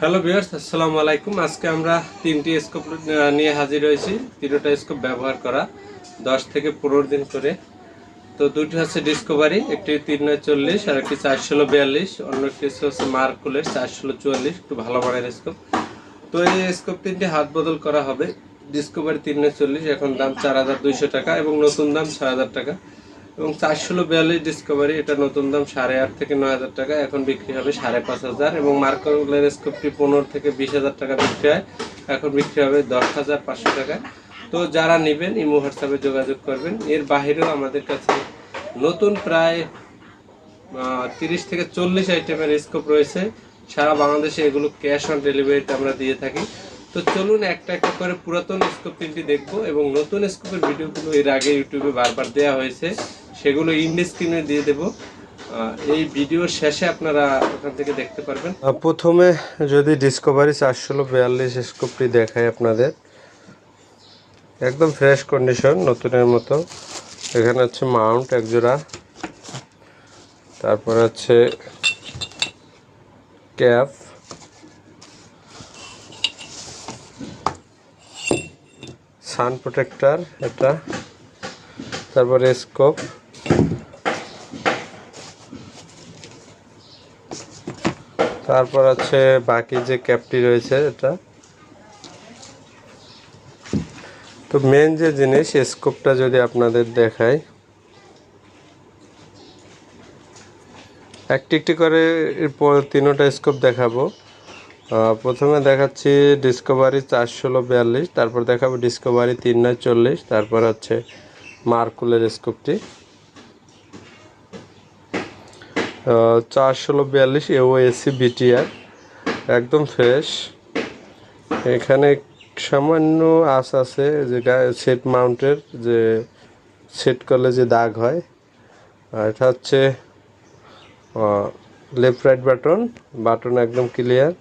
Hello viewers আসসালামু আলাইকুম আজকে আমরা তিনটি স্কোপ নিয়ে হাজির হয়েছি। তিনটা স্কোপ ব্যবহার করা, দশ থেকে পনেরো দিন করে। তো দুটি হচ্ছে ডিসকভারি একটি তিন নয় চল্লিশ আর একটি চার ষোলো বিয়াল্লিশ। অন্য একটি হচ্ছে মার্কুলের চার ষোলো চুয়াল্লিশ। একটু ভালো মানের স্কোপ তো এই স্কোপ তিনটি হাত বদল করা হবে। ডিসকভারি তিন নয় চল্লিশ, এখন দাম চার হাজার দুইশো টাকা এবং নতুন দাম ছয় হাজার টাকা। এবং চার ষোলো বিয়াল্লিশ ডিসকভারি এটা নতুন দাম সাড়ে আট থেকে নয় হাজার টাকা, এখন বিক্রি হবে সাড়ে পাঁচ হাজার। এবং মার্কলের স্কোপটি পনেরো থেকে বিশ হাজার টাকা বিক্রি হয়, এখন বিক্রি হবে দশ হাজার পাঁচশো টাকা। তো যারা নেবেন, ইমো হোয়াটসঅ্যাপে যোগাযোগ করবেন। এর বাহিরেও আমাদের কাছে নতুন প্রায় তিরিশ থেকে চল্লিশ আইটেমের স্কোপ রয়েছে। সারা বাংলাদেশে এগুলো ক্যাশ অন ডেলিভারিতে আমরা দিয়ে থাকি। তো চলুন একটা একটা করে পুরাতন স্কোপ তিনটি দেখব এবং নতুন স্কোপের ভিডিওগুলো এর আগে ইউটিউবে বারবার দেওয়া হয়েছে। সেগুলো ইন্ডি স্ক্রিনে দিয়ে দেবো। এই ভিডিওর শেষে আপনারা ওখান থেকে দেখতে পারবেন। প্রথমে যদি ডিসকভারি চারশো বিয়াল্লিশ স্কোপটি দেখায় আপনাদের। একদম ফ্রেশ কন্ডিশন নতুনের মতো। এখানে হচ্ছে মাউন্ট এক জোড়া তারপর হচ্ছে ক্যাপ সান প্রোটেক্টর এটা। তারপরে স্কোপ তারপর আছে বাকি যে ক্যাপটি রয়েছে এটা। তো মেন যে জিনিস স্কোপটা যদি আপনাদের দেখাই। একটি একটি করে এরপর তিনোটা স্কোপ দেখাবো। প্রথমে দেখাচ্ছি ডিসকভারি চার ষোলো বিয়াল্লিশ, তারপর দেখাবো ডিসকভারি তিন নয় চল্লিশ, তারপর হচ্ছে মার্কুলের স্কোপটি চার ষোলো বিয়াল্লিশ এও এসি বিটিআর একদম ফ্রেশ এখানে সামান্য আস আছে যে সেট মাউন্টের যে সেট করলে যে দাগ হয়। আর এটা হচ্ছে লেফট রাইট বাটন বাটন একদম ক্লিয়ার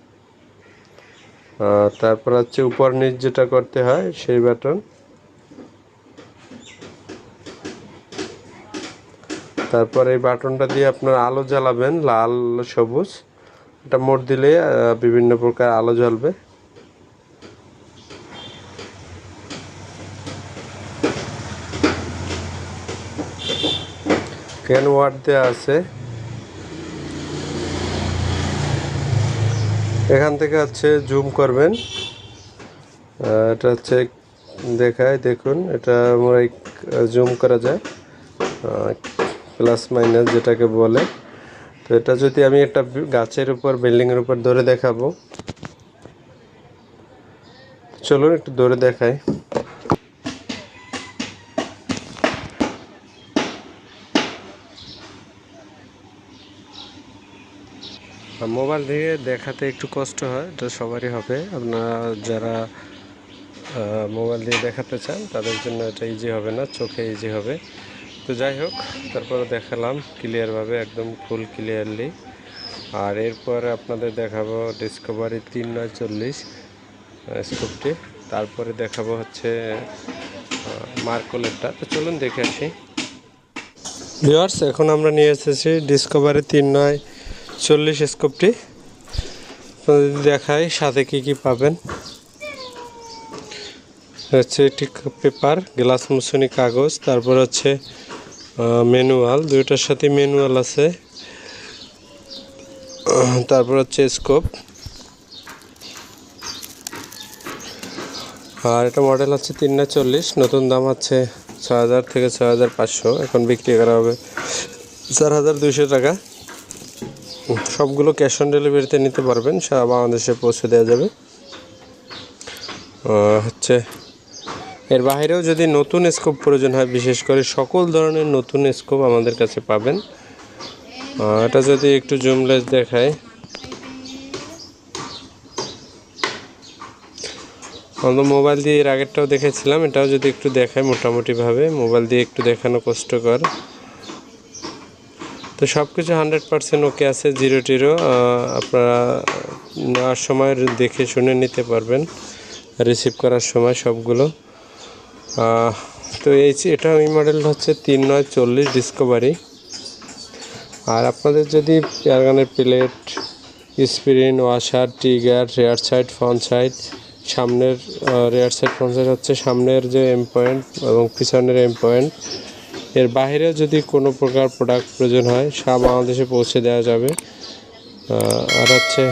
তারপর হচ্ছে উপর নিচ যেটা করতে হয়, সেই বাটন তারপর এই বাটনটা দিয়ে আপনার আলো জ্বালাবেন, লাল, সবুজ। এটা মোট দিলে বিভিন্ন প্রকার আলো জ্বলবে। ক্যান ওয়াট দেওয়া আছে। এখান থেকে হচ্ছে জুম করবেন। এটা হচ্ছে দেখায়, দেখুন। এটা আমরা জুম করা যায়। প্লাস মাইনাস যেটাকে বলে। তো এটা যদি আমি একটা গাছের উপর, বিল্ডিংয়ের উপর ধরে দেখাবো। চলুন একটু ধরে দেখাই। মোবাইল থেকে দেখাতে একটু কষ্ট হয়, এটা সবারই হবে। আপনারা যারা মোবাইল দিয়ে দেখাতে চান, তাদের জন্য এটা ইজি হবে না, চোখে ইজি হবে। তো যাই হোক, তারপরে দেখালাম ক্লিয়ারভাবে একদম ফুল ক্লিয়ারলি আর এরপরে আপনাদের দেখাবো ডিসকভারি তিন নয় চল্লিশ স্কোপটি তারপরে দেখাবো হচ্ছে মার্কোলেরটা তো চলুন দেখে আসি। ভিওয়ার্স এখন আমরা নিয়ে এসেছি ডিসকভারি তিন নয় চল্লিশ স্কোপটি আপনাদের দেখাই, সাথে কি কি পাবেন। হচ্ছে একটি পেপার গ্লাস মুছনি কাগজ, তারপর হচ্ছে ম্যানুয়াল দুইটার সাথে ম্যানুয়াল আছে। তারপর হচ্ছে স্কোপ আর এটা মডেল হচ্ছে তিন না চল্লিশ, নতুন দাম হচ্ছে ছ হাজার থেকে ছ হাজার পাঁচশো। এখন বিক্রি করা হবে চার হাজার দুইশো টাকা। সবগুলো ক্যাশ অন ডেলিভারিতে নিতে পারবেন, সারা বাংলাদেশে পৌঁছে দেওয়া যাবে। হচ্ছে এর বাইরেও যদি নতুন স্কোপ প্রয়োজন হয়, বিশেষ করে সকল ধরনের নতুন স্কোপ আমাদের কাছে পাবেন। এটা যদি একটু জুমলেস দেখায় আমরা মোবাইল দিয়ে এর আগেরটাও দেখেছিলাম, এটাও যদি একটু দেখায় মোটামুটিভাবে মোবাইল দিয়ে একটু দেখানো কষ্টকর। তো সব কিছু হান্ড্রেড পার্সেন্ট ওকে আছে জিরো টিরো আপনারা নেওয়ার সময় দেখে শুনে নিতে পারবেন রিসিভ করার সময় সবগুলো। তো এই এটা এই মডেল হচ্ছে তিন নয় চল্লিশ ডিসকভারি আর আপনাদের যদি পেয়ারগানের plate, spring, washer, trigger, rear side, front side, সামনের রেয়ার সাইড, ফ্রন্ট সাইড হচ্ছে সামনের যে এম পয়েন্ট এবং পিছনের এম পয়েন্ট। এর বাইরে যদি কোনো প্রকার প্রোডাক্ট প্রয়োজন হয় সারা বাংলাদেশে পৌঁছে দেওয়া যাবে। আর হচ্ছে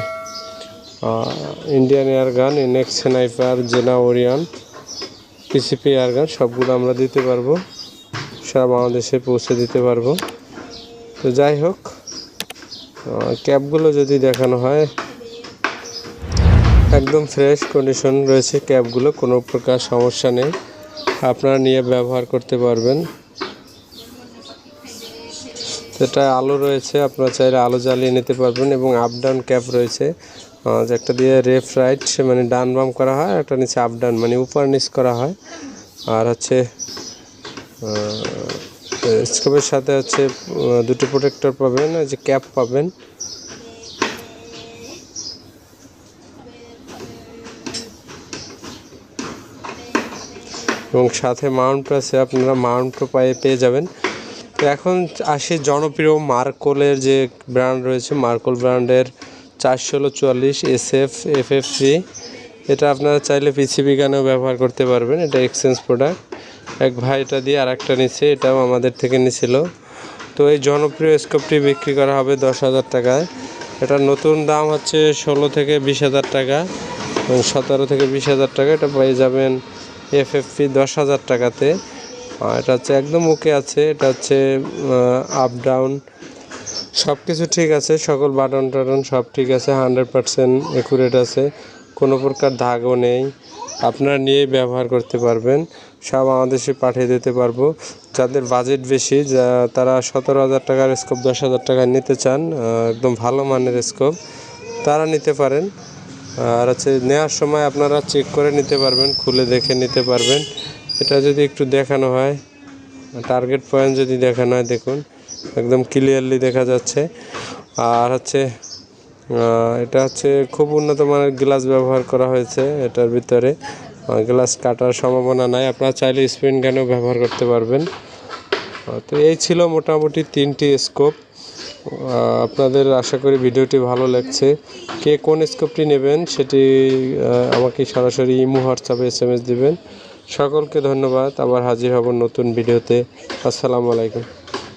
Indian air gun NX sniper জেনা ওরিয়ন পিসিপি এয়ার গান সবগুলো আমরা দিতে পারব। সারা বাংলাদেশে পৌঁছে দিতে পারব। তো যাই হোক ক্যাবগুলো যদি দেখানো হয়, একদম ফ্রেশ কন্ডিশন রয়েছে ক্যাবগুলো, কোনো প্রকার সমস্যা নেই। আপনারা নিয়ে ব্যবহার করতে পারবেন। যেটা আলো রয়েছে, আপনারা চাইলে আলো জ্বালিয়ে নিতে পারবেন এবং আপ ডাউন ক্যাপ রয়েছে। যে একটা দিয়ে রেফ রাইট মানে ডান বাম করা হয় একটা নিচে আপ ডাউন মানে উপর নিচ করা হয়। আর হচ্ছে স্কোপের সাথে হচ্ছে দুটো প্রোটেক্টর পাবেন যে ক্যাপ পাবেন। এবং সাথে মাউন্ট আছে, আপনারা মাউন্টও পায়ে পেয়ে যাবেন। তো এখন আসে জনপ্রিয় মার্কোলের যে ব্র্যান্ড রয়েছে, মার্কোল ব্র্যান্ডের চারশো ষোলো চুয়াল্লিশ S F F F three এটা আপনারা চাইলে পিসিবি গানেও ব্যবহার করতে পারবেন। এটা এক্সচেঞ্জ প্রোডাক্ট এক ভাই এটা দিয়ে আর একটা নিচ্ছে এটাও আমাদের থেকে নিছিল। তো এই জনপ্রিয় স্কোপটি বিক্রি করা হবে দশ হাজার টাকায়। এটার নতুন দাম হচ্ছে ষোলো থেকে বিশ হাজার টাকা। এবং সতেরো থেকে বিশ হাজার টাকা। এটা পেয়ে যাবেন এফএফপি দশ হাজার টাকাতে। এটা হচ্ছে একদম ওকে আছে। এটা হচ্ছে আপ ডাউন সব কিছু ঠিক আছে, সকল বাটন টাটন সব ঠিক আছে হান্ড্রেড পারসেন্ট একুরেট আছে, কোনো প্রকার দাগও নেই। আপনারা নিয়েই ব্যবহার করতে পারবেন, সব বাংলাদেশে পাঠিয়ে দিতে পারব। যাদের বাজেট বেশি, যা, তারা সতেরো হাজার টাকার স্কোপ দশ হাজার টাকায় নিতে চান একদম ভালো মানের স্কোপ তারা নিতে পারেন। আর হচ্ছে নেওয়ার সময় আপনারা চেক করে নিতে পারবেন, খুলে দেখে নিতে পারবেন। এটা যদি একটু দেখানো হয় টার্গেট পয়েন্ট যদি দেখানো হয়, দেখুন। একদম ক্লিয়ারলি দেখা যাচ্ছে। আর হচ্ছে এটা হচ্ছে খুব উন্নত মানের গ্লাস ব্যবহার করা হয়েছে এটার ভিতরে। গ্লাস কাটার সম্ভাবনা নাই। আপনারা চাইলে স্প্রিন গানও ব্যবহার করতে পারবেন। তো এই ছিল মোটামুটি তিনটি স্কোপ আপনাদের আশা করি ভিডিওটি ভালো লাগছে। কে কোন স্কোপটি নেবেন সেটি আমাকে সরাসরি ইমো, হোয়াটসঅ্যাপে এস এম এস দেবেন। সকলকে ধন্যবাদ। আবার হাজির হব নতুন ভিডিওতে। আসসালামু আলাইকুম।